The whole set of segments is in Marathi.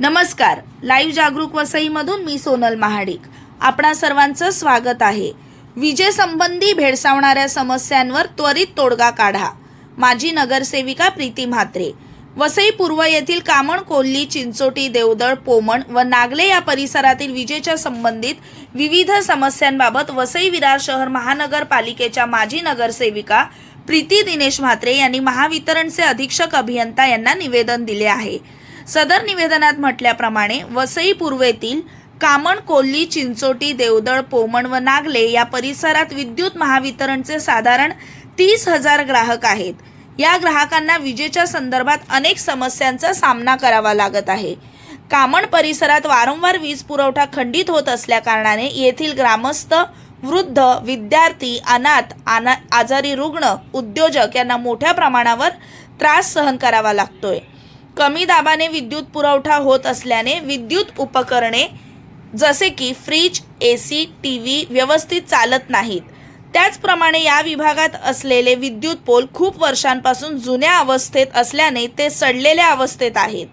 नमस्कार. लाईव्ह जागरूक वसईमधून मी सोनल महाडिक. आपणा सर्वांचं स्वागत आहे. विजेसंबंधी भेडसावणाऱ्या समस्यांवर त्वरित तोडगा काढा. माजी नगरसेविका प्रीती म्हात्रे. वसई पूर्व येथील कामण कोल्ली चिंचोटी देवदळ पोमण व नागले या परिसरातील विजेच्या संबंधित विविध समस्यांबाबत वसई विरार शहर महानगरपालिकेच्या माजी नगरसेविका प्रीती दिनेश म्हात्रे यांनी महावितरणचे अधीक्षक अभियंता यांना निवेदन दिले आहे. सदर निवेदनात म्हटल्याप्रमाणे वसई पूर्वेतील कामण कोल्ली चिंचोटी देवदळ पोमण व नागले या परिसरात विद्युत महावितरणचे साधारण तीस हजार ग्राहक आहेत. या ग्राहकांना विजेच्या संदर्भात अनेक समस्यांचा सामना करावा लागत आहे. कामण परिसरात वारंवार वीज पुरवठा खंडित होत असल्याकारणाने येथील ग्रामस्थ वृद्ध विद्यार्थी अनाथ आना आजारी रुग्ण उद्योजक यांना मोठ्या प्रमाणावर त्रास सहन करावा लागतोय. कमी दाबाने विद्युत पुरवठा होत असल्याने विद्युत उपकरणे जसे की fridge A C T V व्यवस्थित चालत नाहीत. त्याचप्रमाणे या विभागात असलेले विद्युत पोल खूप वर्षांपासून जुन्या अवस्थेत असल्याने ते सडलेल्या अवस्थेत आहेत.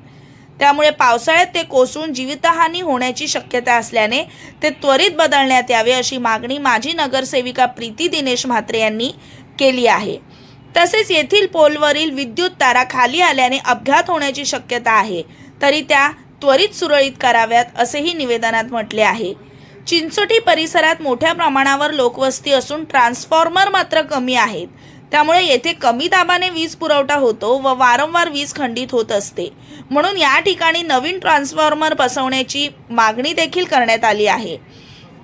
त्यामुळे पावसाळ्यात ते कोसळून जीवितहानी होण्याची शक्यता असल्याने ते त्वरित बदलण्यात यावे अशी मागणी माजी नगरसेविका प्रीती दिनेश म्हात्रे यांनी केली आहे. तसेच येथील पोलवरील विद्युत तारा खाली आल्याने अपघात होण्याची शक्यता आहे. तरी त्या त्वरित सुरळीत कराव्यात असेही निवेदनात म्हटले आहे. चिंचोटी परिसरात मोठ्या प्रमाणावर लोकवस्ती असून ट्रान्सफॉर्मर मात्र कमी आहेत. त्यामुळे येथे कमी दाबाने वीज पुरवठा होतो व वारंवार वीज खंडित होत असते. म्हणून या ठिकाणी नवीन ट्रान्सफॉर्मर बसवण्याची मागणी देखील करण्यात आली आहे.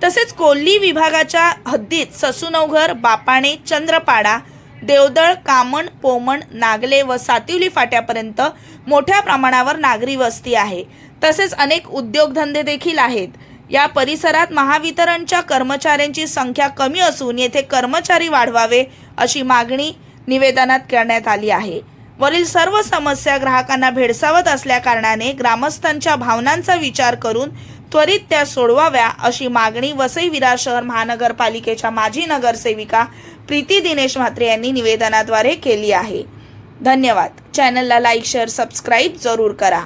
तसेच कोल्ली विभागाच्या हद्दीत ससूनवघर बापाणे चंद्रपाडा देवदळ कामण पोमण नागले व सातिवली फाट्यापर्यंत मोठ्या प्रमाणावर नागरी वस्ती आहे. तसेच अनेक उद्योगधंदे देखील आहेत. या परिसरात महावितरणच्या कर्मचाऱ्यांची संख्या कमी असून येथे कर्मचारी वाढवावे अशी मागणी निवेदनात करण्यात आली आहे. वरील सर्व समस्या ग्राहकांना भेडसावत असल्याकारणाने ग्रामस्थांच्या भावनांचा विचार करून त्वरित त्या सोडवाव्या अशी मागणी वसई विरार शहर महानगरपालिकेच्या माजी नगरसेविका प्रीती दिनेश म्हात्रे यांनी निवेदनाद्वारे केली आहे. धन्यवाद. चॅनलला लाईक शेअर सबस्क्राईब जरूर करा.